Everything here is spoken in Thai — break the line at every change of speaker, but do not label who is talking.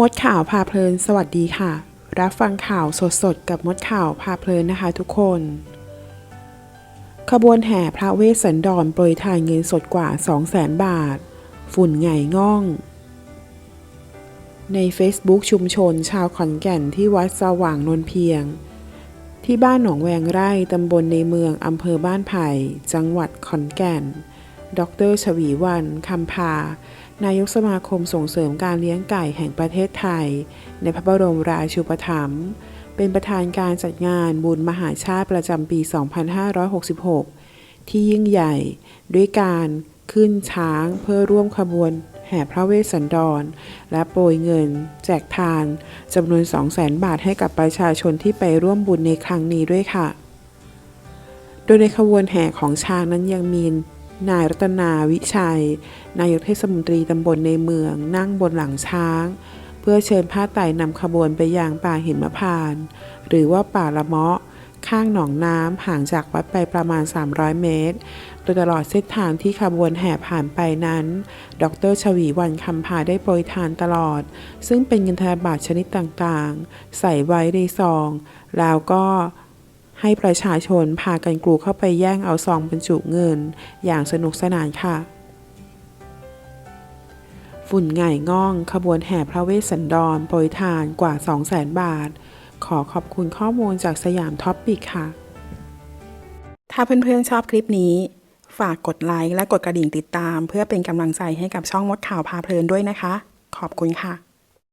มดข่าวพาเพลิน สวัสดีค่ะ รับฟังข่าวสดๆ กับมดข่าวพาเพลินนะคะทุกคน ขบวนแห่พระเวสสันดรโปรยทานเงินสดกว่า 200,000 บาท ฝุ่นไงง่อง ใน Facebook ชุมชนชาวขอนแก่นที่วัดสว่างนนเพียง ที่บ้านหนองแวงไร่ตำบลในเมืองอำเภอบ้านไผ่ จังหวัดขอนแก่น ดรชวีวันคำพานายกสมาคมส่งเสริมการเลี้ยงไก่แห่งประเทศไทย ในพระบรมราชูปถัมภ์เป็นประธานการจัดงานบุญมหาชาติประจำปี 2566 ที่ยิ่งใหญ่ ด้วยการขึ้นช้างเพื่อร่วมขบวนแห่พระเวสสันดร และโปรยเงิน แจกทานจำนวน 200,000 บาทให้กับประชาชนที่ไปร่วมบุญในครั้งนี้ด้วยค่ะ โดยในขบวนแห่ของช้างนั้นยังมี นายรัตนาวิชัย นายกเทศมนตรีตำบลในเมือง นั่งบนหลังช้าง เพื่อเชิญผ้าไตรนำขบวนไปยังป่าหิมพาน หรือว่าป่าละเมาะ ข้างหนองน้ำห่างจากวัดไปประมาณ 300 เมตร โดยตลอดเส้นทางที่ขบวนแห่ผ่านไปนั้น ดรชวีวันคำพาได้โปรยทานตลอด ซึ่งเป็นเงินธนบัตรชนิดต่างๆ ใส่ไว้ในซอง แล้วก็ ให้ประชาชนพากันกรูเข้าไปแย่งเอาซองบรรจุเงิน อย่างสนุกสนานค่ะ ฝุ่นไง่ง่องขบวนแห่พระเวสสันดรโปรยทานกว่า 200,000 บาท ขอขอบคุณข้อมูลจากสยามท็อปปิกค่ะ ถ้าเพื่อนๆชอบคลิปนี้ ฝากกดไลค์และกดกระดิ่งติดตาม เพื่อเป็นกำลังใจให้กับช่องมดข่าวพาเพลินด้วยนะคะ ขอบคุณค่ะ